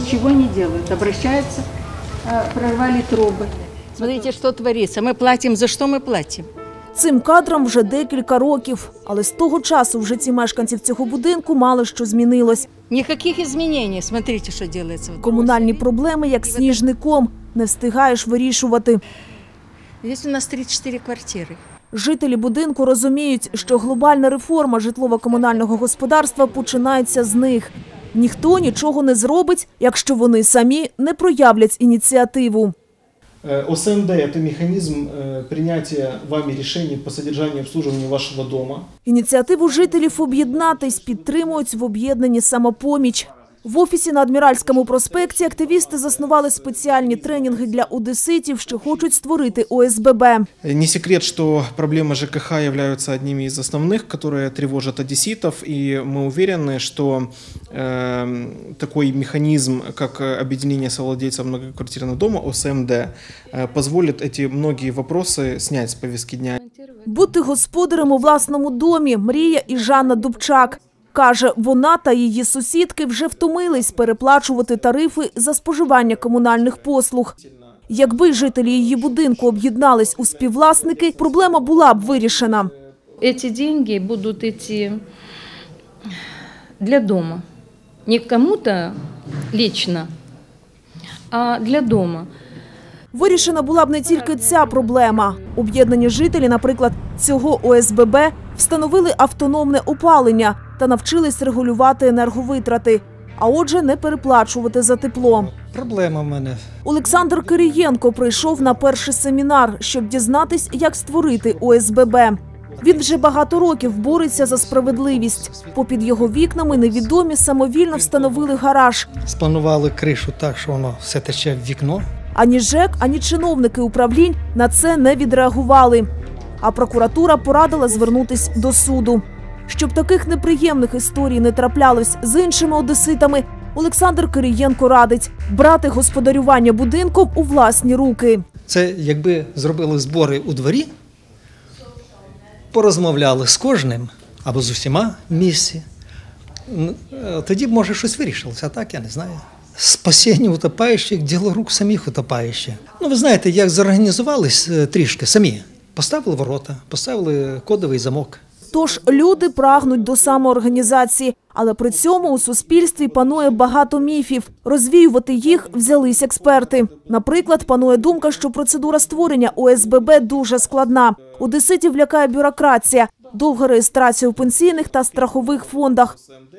ничего не делают. Обращаются, э, прорвали трубы. Смотрите, что творится. Мы платим. За что мы платим? Цим кадрам вже декілька років, але з того часу в житті мешканців цього будинку мало що змінилось. Никаких изменений. Смотрите, что делается. Комунальні проблеми як сніжний ком, не встигаєш вирішувати. Здесь у нас 34 квартиры. Жителі будинку розуміють, що глобальна реформа житлово-комунального господарства починається з них. Ніхто нічого не зробить, якщо вони самі не проявлять ініціативу. Э, ОСМД – это механизм э, принятия вами решений по содержанию и обслуживанию вашего дома. Ініціативу жителів об'єднатись підтримують в об'єднанні «Самопоміч». В офісі на Адміральському проспекті активісти заснували спеціальні тренінги для одеситів, що хочуть створити ОСББ. Не секрет, что проблемы ЖКХ являются одними из основных, которые тревожат одесситов, и мы уверены, что э, такой механизм, как э, объединение совладельцев многоквартирного дома, ОСМД, э, позволит эти многие вопросы снять с повестки дня. Бути господарем у власному домі – мрія і Жанна Дубчак. Каже, вона та її сусідки вже втомились переплачувати тарифи за споживання комунальних послуг. Якби жителі її будинку об'єднались у співвласники, проблема була б вирішена. эти деньги будут идти для дома. Не кому-то лично, а для дома. Вирішена була б не тільки ця проблема. Об'єднані жителі, наприклад, цього ОСББ встановили автономне опалення та навчились регулювати енерговитрати, а отже, не переплачувати за тепло. Проблема в мене. Олександр Кирієнко прийшов на перший семінар, щоб дізнатись, як створити ОСББ. Він вже багато років бореться за справедливість. Попід його вікнами невідомі самовільно встановили гараж. Спланували кришу так, що воно все тече в вікно. Ані ЖЕК, ані чиновники управлінь на це не відреагували. А прокуратура порадила звернутись до суду. Щоб таких неприємних історій не траплялось з іншими одеситами, Олександр Кирієнко радить брати господарювання будинком у власні руки. Це якби зробили збори у дворі, порозмовляли з кожним або з усіма місці. Е, Тоді б може щось вирішилося, так я не знаю. Спасіння утопаючих діло рук самих утопаючих. Ну, ви знаєте, як зорганізувались е, трішки самі. Поставили ворота, поставили кодовий замок. Тож люди прагнуть до самоорганізації, але при цьому у суспільстві панує багато міфів. Розвіювати їх взялись експерти. Наприклад, панує думка, що процедура створення ОСББ дуже складна. Одеситів лякає бюрократія, довга реєстрація у пенсійних та страхових фондах.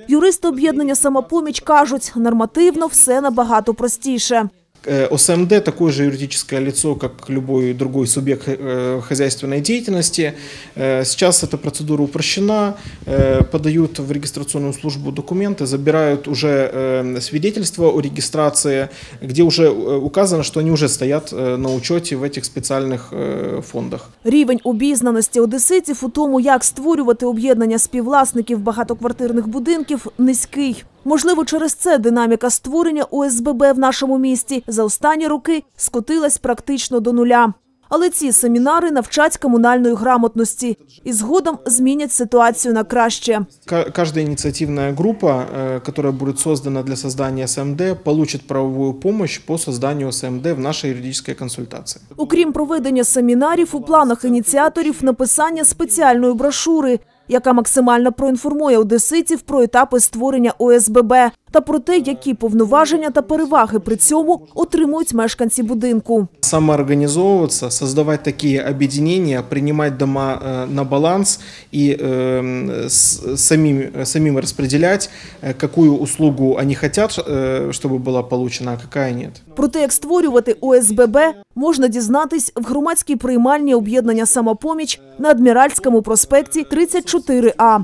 Юристи об'єднання самопоміч кажуть, нормативно все набагато простіше. Э, ОСМД такое же юридическое лицо, как любой другой субъект э, хозяйственной деятельности. Э, Сейчас эта процедура упрощена, э, подают в регистрационную службу документы, забирают уже э, свидетельство о регистрации, где уже э, указано, что они уже стоят э, на учете в этих специальных э, фондах. Рівень обізнаності одеситів у тому, як створювати об'єднання співвласників багатоквартирних будинків, низький. Можливо, через це динаміка створення ОСББ в нашому місті за останні роки скотилась практично до нуля. Але ці семінари навчать комунальної грамотності і згодом змінять ситуацію на краще. Ка- Каждая инициативная группа, э, которая будет создана для создания СМД, получит правовую помощь по созданию СМД в нашей юридической консультации. Окрім проведення семінарів, у планах ініціаторів написання спеціальної брошури, яка максимально проінформує одеситів про етапи створення ОСББ та про те, які повноваження та переваги при цьому отримують мешканці будинку. Самоорганизовываться, создавать такие объединения, принимать дома э, на баланс и э, с- самим, самим распределять, э, какую услугу они хотят, э, чтобы была получена, а какая нет. Про те, як створювати ОСББ, можна дізнатись в громадській приймальні об'єднання «Самопоміч» на Адміральському проспекті 34А.